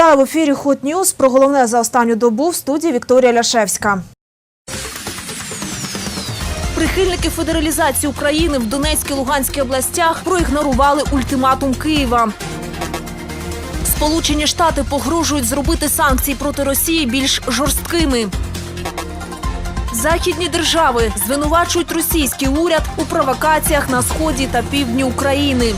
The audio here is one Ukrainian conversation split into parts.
Вітаю в ефірі Hot News. Про головне за останню добу в студії Вікторія Ляшевська. Прихильники федералізації України в Донецькій Луганській областях проігнорували ультиматум Києва. Сполучені Штати погрожують зробити санкції проти Росії більш жорсткими. Західні держави звинувачують російський уряд у провокаціях на сході та півдні України.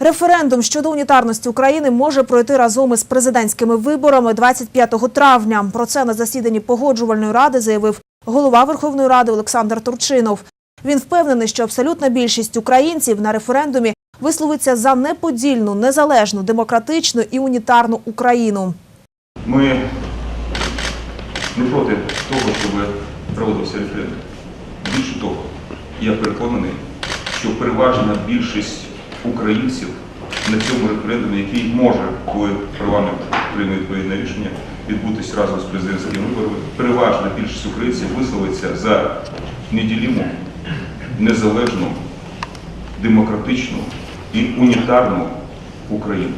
Референдум щодо унітарності України може пройти разом із президентськими виборами 25 травня. Про це на засіданні погоджувальної ради заявив голова Верховної Ради Олександр Турчинов. Він впевнений, що абсолютна більшість українців на референдумі висловиться за неподільну, незалежну, демократичну і унітарну Україну. Ми не проти того, щоб проводився референдум. Більше того, я переконаний, що переважна більшість українців на цьому референдумі, який може, коли парламент прийме відповідне рішення, відбутися разом з президентськими виборами, переважна більшість українців висловиться за неділіму, незалежну, демократичну і унітарну Україну.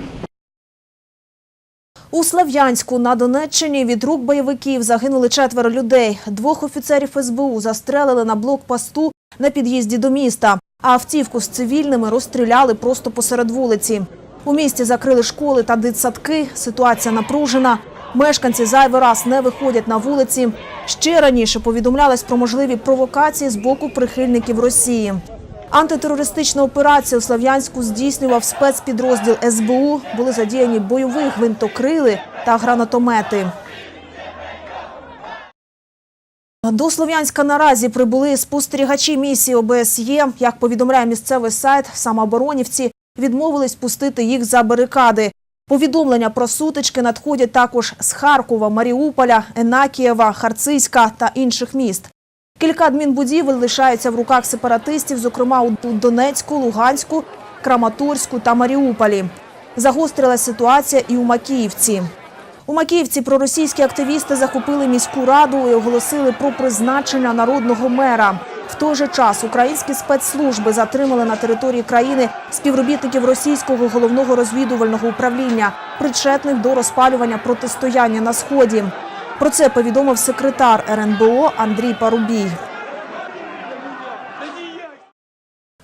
У Слав'янську на Донеччині від рук бойовиків загинули четверо людей. Двох офіцерів СБУ застрелили на блокпосту на під'їзді до міста, а автівку з цивільними розстріляли просто посеред вулиці. У місті закрили школи та дитсадки. Ситуація напружена. Мешканці зайвий раз не виходять на вулиці. Ще раніше повідомлялось про можливі провокації з боку прихильників Росії. Антитерористичну операцію у Слов'янську здійснював спецпідрозділ СБУ. Були задіяні бойові гвинтокрили та гранатомети. До Слов'янська наразі прибули спостерігачі місії ОБСЄ. Як повідомляє місцевий сайт, самооборонівці відмовились пустити їх за барикади. Повідомлення про сутички надходять також з Харкова, Маріуполя, Енакієва, Харциська та інших міст. Кілька адмінбудівель лишаються в руках сепаратистів, зокрема у Донецьку, Луганську, Краматорську та Маріуполі. Загострилась ситуація і у Макіївці. У Макіївці проросійські активісти захопили міську раду і оголосили про призначення народного мера. В той же час українські спецслужби затримали на території країни співробітників російського головного розвідувального управління, причетних до розпалювання протистояння на сході. Про це повідомив секретар РНБО Андрій Парубій.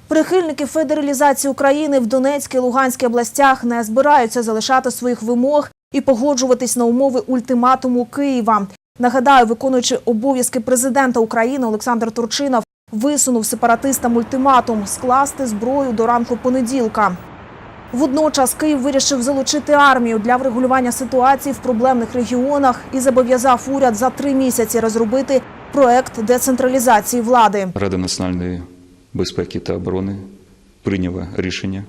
Прихильники федералізації України в Донецькій та Луганській областях не збираються залишати своїх вимог і погоджуватись на умови ультиматуму Києва. Нагадаю, виконуючи обов'язки президента України Олександр Турчинов висунув сепаратистам ультиматум скласти зброю до ранку понеділка. Водночас Київ вирішив залучити армію для врегулювання ситуації в проблемних регіонах і зобов'язав уряд за три місяці розробити проект децентралізації влади. Рада національної безпеки та оборони прийняла рішення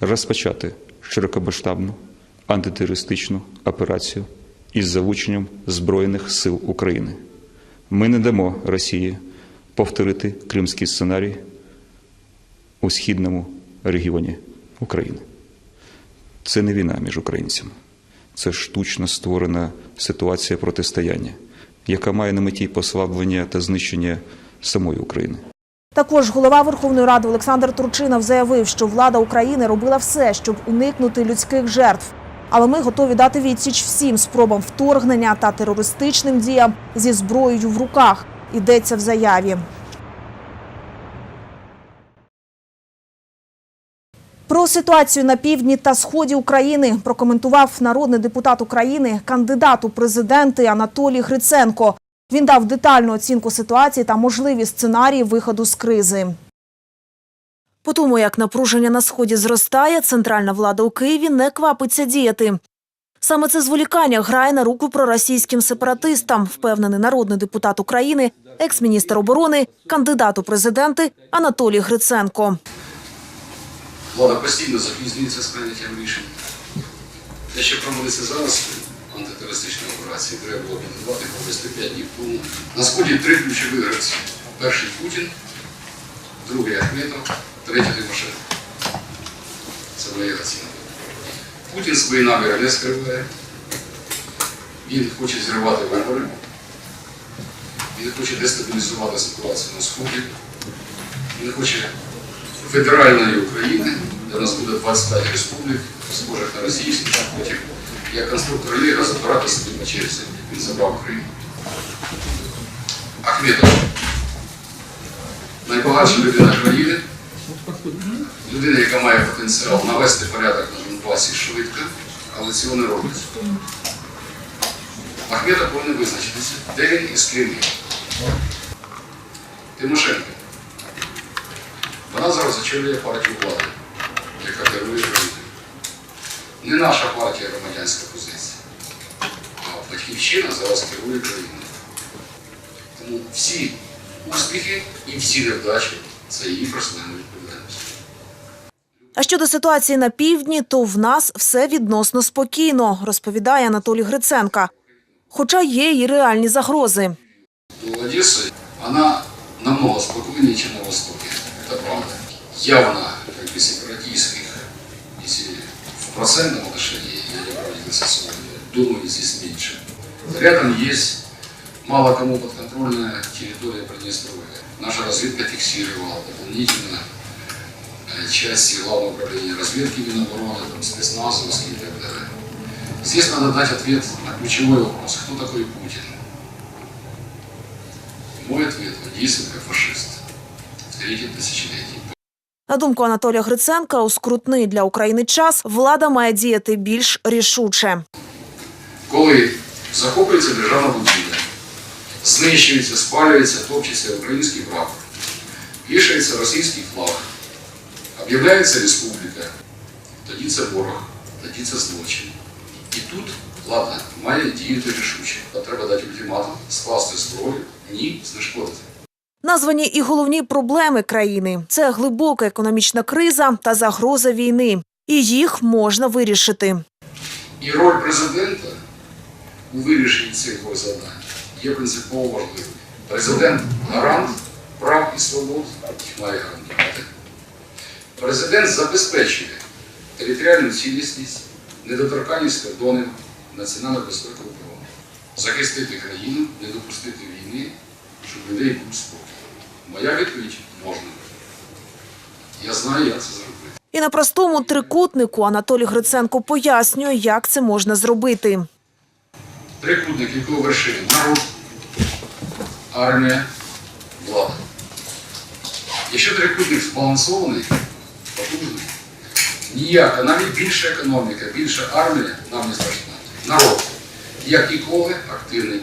розпочати широкомасштабну антитерористичну операцію із залученням Збройних сил України. Ми не дамо Росії повторити кримський сценарій у східному регіоні України. Це не війна між українцями, це штучно створена ситуація протистояння, яка має на меті послаблення та знищення самої України. Також голова Верховної Ради Олександр Турчинов заявив, що влада України робила все, щоб уникнути людських жертв. Але ми готові дати відсіч всім спробам вторгнення та терористичним діям зі зброєю в руках. Йдеться в заяві. Про ситуацію на півдні та сході України прокоментував народний депутат України, кандидат у президенти Анатолій Гриценко. Він дав детальну оцінку ситуації та можливі сценарії виходу з кризи. По тому, як напруження на сході зростає, центральна влада у Києві не квапиться діяти. Саме це зволікання грає на руку проросійським сепаратистам, впевнений народний депутат України, екс-міністр оборони, кандидат у президенти Анатолій Гриценко. Влада постійно запізнюється з прийняттям рішень. Те, що проводиться зараз, антитерористична операція, треба було підготувати провести 5 днів тому. На сході три ключові гравці. Перший Путін, другий Ахметов, третій Тимошенко. Це моя оцінка. Путін свої наміри не скриває. Він хоче зривати вибори. Він хоче дестабілізувати ситуацію на сході. Він хоче федеральної України, де нас буде 25 республік, схожих на російську, а потім як конструктор ліга забирати собі по черзі. Він забрав Крим. Ахметов. Найбагатша людина країни, людина, яка має потенціал навести порядок на Донбасі швидко, але цього не робить. Ахметов повинен визначитися, де він і з ким він. Тимошенко. Вона зараз очолює партію влади, яка керує країною. Не наша партія громадянська позиція, а батьківщина зараз керує країною. Тому всі успіхи і всі невдачі це її персональна відповідальність. А щодо ситуації на півдні, то в нас все відносно спокійно, розповідає Анатолій Гриценка. Хоча є і реальні загрози. до Одессы, она намного спокойнее, чем на Востоке. Это правда. Явно, как бы сепаратистских, если в процентном отношении, я не правительство сегодня, думаю, здесь меньше. Рядом есть мало кому подконтрольная территория Приднестровья. Наша разведка фиксировала дополнительно э, части Главного управления разведки Минобороны, там, спецназовские и так далее. Здесь надо дать ответ на ключевой вопрос, кто такой Путин. Мой ответ – он действует как фашист в третьем тысячелетии. На думку Анатолія Гриценка, у скрутний для України час влада має діяти більш рішуче. Коли захоплюється державна будівля, знищується, спалюється, топчеться український прапор, вішається російський флаг, об'являється республіка, тоді це ворог, тоді це злочин. І тут влада має діяти рішуче. Треба дати ультиматум, скласти зброю, ні, знешкодити. Названі і головні проблеми країни це глибока економічна криза та загроза війни. І їх можна вирішити. І роль президента у вирішенні цих двох завдань є принципово важливою. Президент гарант прав і свобод їх має гарантувати. Президент забезпечує територіальну цілісність, недоторканність кордонів, національну безпеку права. Захистити країну, не допустити війни, щоб людей був спокій. Моя відповідь можна. Я знаю, як це зробити. І на простому трикутнику Анатолій Гриценко пояснює, як це можна зробити. Трикутник, якого вершини народ, армія, влада. Якщо трикутник збалансований, потужний, ніяка, навіть більша економіка, більша армія нам не страшна. Народ, як ніколи, активний.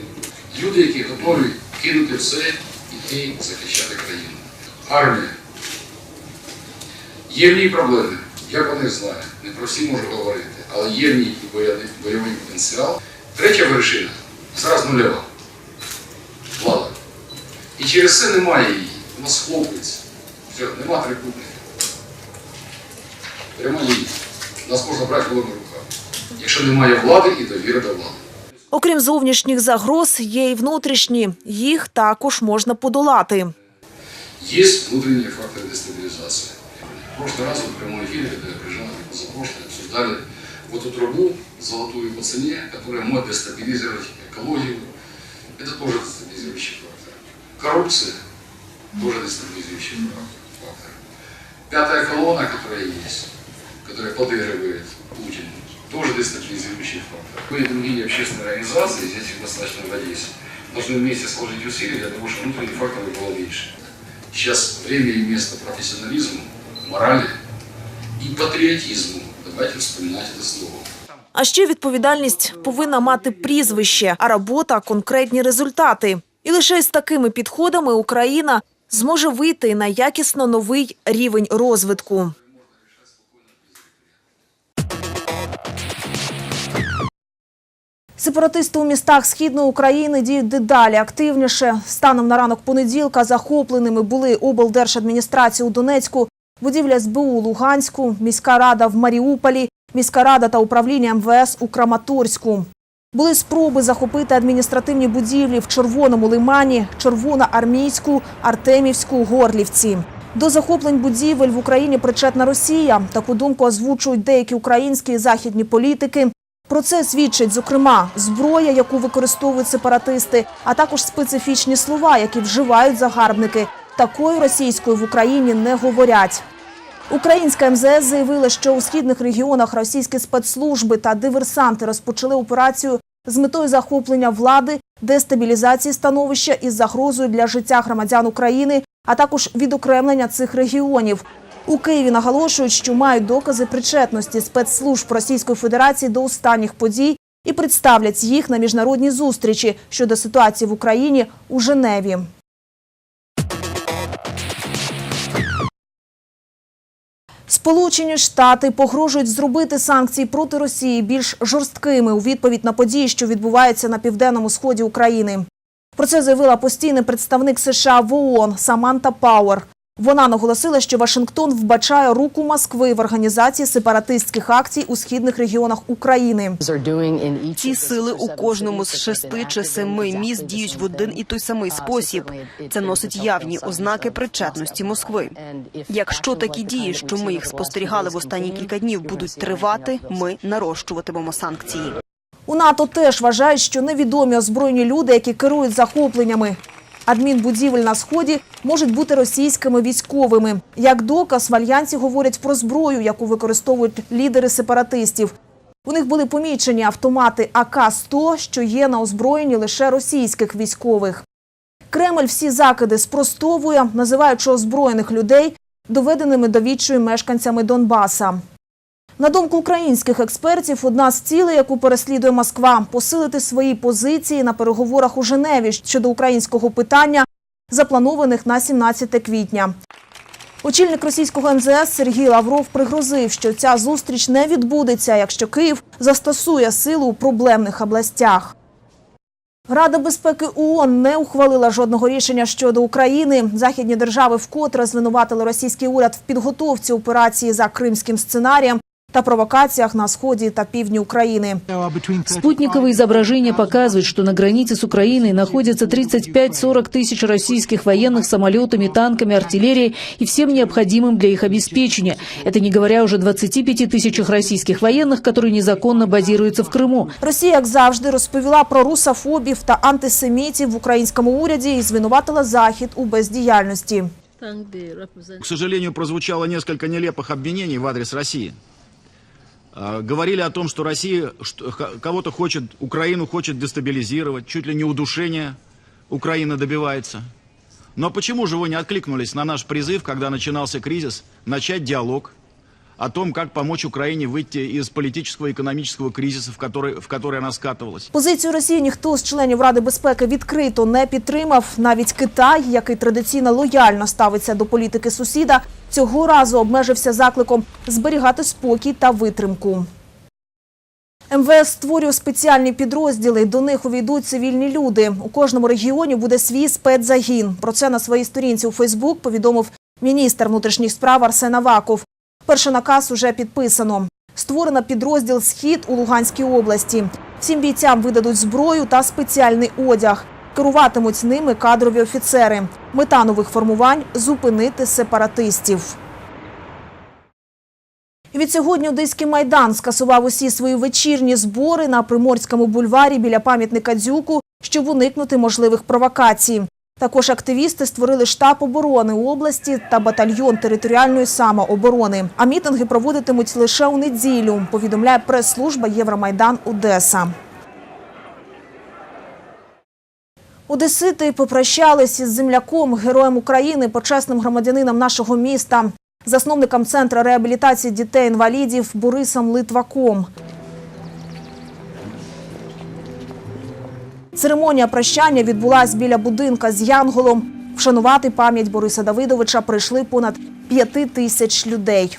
Люди, які готові кинути все, іти захищати країну. Армія. Є в ній проблеми, я про них знаю, не про всі можу говорити, але є в ній і бойовий, бойовий потенціал. Третя вершина зараз нульова. Влада. І через це немає її. Вона схлопується. Все, нема трикутника Пряма лінія. Нас можна брати голими руками. Якщо немає влади і довіри до влади. Окрім зовнішніх загроз, є й внутрішні. Їх також можна подолати. Есть внутренние факторы дестабилизации. В прошлый раз в прямом эфире, когда я приезжал, и позапрошлый, обсуждали вот эту трубу золотую по цене, которая может дестабилизировать экологию. Это тоже дестабилизирующий фактор. Коррупция тоже дестабилизирующий фактор. Пятая колонна, которая есть, которая подыгрывает Путину, тоже дестабилизирующий фактор. Мы и другие общественные организации, здесь их достаточно в Одессе, должны вместе сложить усилия для того, чтобы внутренних факторов было меньше. Сейчас время и место профессионализму, морали и патриотизму. Давайте вспоминать это слово. А ще відповідальність повинна мати прізвище, а робота конкретні результати. І лише з такими підходами Україна зможе вийти на якісно новий рівень розвитку. Сепаратисти у містах східної України діють дедалі активніше. Станом на ранок понеділка захопленими були облдержадміністрація у Донецьку, будівля СБУ у Луганську, міська рада в Маріуполі, міська рада та управління МВС у Краматорську. Були спроби захопити адміністративні будівлі в Червоному лимані, Червоноармійську, Артемівську, Горлівці. До захоплень будівель в Україні причетна Росія. Таку думку озвучують деякі українські і західні політики. Про це свідчить, зокрема, зброя, яку використовують сепаратисти, а також специфічні слова, які вживають загарбники. Такою російською в Україні не говорять. Українська МЗС заявила, що у східних регіонах російські спецслужби та диверсанти розпочали операцію з метою захоплення влади, дестабілізації становища із загрозою для життя громадян України, а також відокремлення цих регіонів. У Києві наголошують, що мають докази причетності спецслужб Російської Федерації до останніх подій і представлять їх на міжнародній зустрічі щодо ситуації в Україні у Женеві. Сполучені Штати погрожують зробити санкції проти Росії більш жорсткими у відповідь на події, що відбуваються на південному сході України. Про це заявила постійний представник США в ООН Саманта Пауер. Вона наголосила, що Вашингтон вбачає руку Москви в організації сепаратистських акцій у східних регіонах України. Ці сили у кожному з шести чи семи міст діють в один і той самий спосіб. Це носить явні ознаки причетності Москви. Якщо такі дії, що ми їх спостерігали в останні кілька днів, будуть тривати, ми нарощуватимемо санкції. У НАТО теж вважають, що невідомі озброєні люди, які керують захопленнями адмінбудівель на сході, можуть бути російськими військовими. Як доказ в альянсі говорять про зброю, яку використовують лідери сепаратистів. У них були помічені автомати АК-100, що є на озброєнні лише російських військових. Кремль всі закиди спростовує, називаючи озброєних людей доведеними до відчаю мешканцями Донбаса. На думку українських експертів, одна з цілей, яку переслідує Москва, посилити свої позиції на переговорах у Женеві щодо українського питання, запланованих на 17 квітня. Очільник російського МЗС Сергій Лавров пригрозив, що ця зустріч не відбудеться, якщо Київ застосує силу у проблемних областях. Рада безпеки ООН не ухвалила жодного рішення щодо України. Західні держави вкотре звинуватили російський уряд в підготовці операції за кримським сценарієм та провокаціях на сході та півдні України. Спутниковые изображения показывают, что на границе с Украиной находятся 35-40 тысяч российских военных самолетами, танками, артиллерией и всем необходимым для их обеспечения. Это не говоря уже о 25 тысячах российских военных, которые незаконно базируются в Крыму. Росія, як завжди, розповіла про русофобів та антисемітів в українському уряді і звинуватила Захід у бездіяльності. К сожалению, прозвучало несколько нелепых обвинений в адрес России. А, Говорили о том, что Россия кого-то хочет, Украину хочет дестабилизировать, чуть ли не удушение Украина добивается. Но почему же вы не откликнулись на наш призыв, когда начинался кризис, начать диалог о том, как помочь Украине выйти из политического и экономического кризиса, в который, в который она скатывалась? Позицію Росії ніхто з членів Ради безпеки відкрито не підтримав. Навіть Китай, який традиційно лояльно ставиться до політики сусіда, цього разу обмежився закликом зберігати спокій та витримку. МВС створює спеціальні підрозділи. До них увійдуть цивільні люди. У кожному регіоні буде свій спецзагін. Про це на своїй сторінці у Фейсбук повідомив міністр внутрішніх справ Арсен Аваков. Перший наказ уже підписано. Створено підрозділ Схід у Луганській області. Всім бійцям видадуть зброю та спеціальний одяг. Керуватимуть ними кадрові офіцери. Мета нових формувань зупинити сепаратистів. Від сьогодні Одеський майдан скасував усі свої вечірні збори на Приморському бульварі біля пам'ятника Дзюку, щоб уникнути можливих провокацій. Також активісти створили штаб оборони області та батальйон територіальної самооборони. А мітинги проводитимуть лише у неділю, повідомляє прес-служба Євромайдан Одеса. Одесити попрощались із земляком, героєм України, почесним громадянином нашого міста, засновником центру реабілітації дітей-інвалідів Борисом Литваком. Церемонія прощання відбулась біля будинка з Янголом. Вшанувати пам'ять Бориса Давидовича прийшли понад п'яти тисяч людей.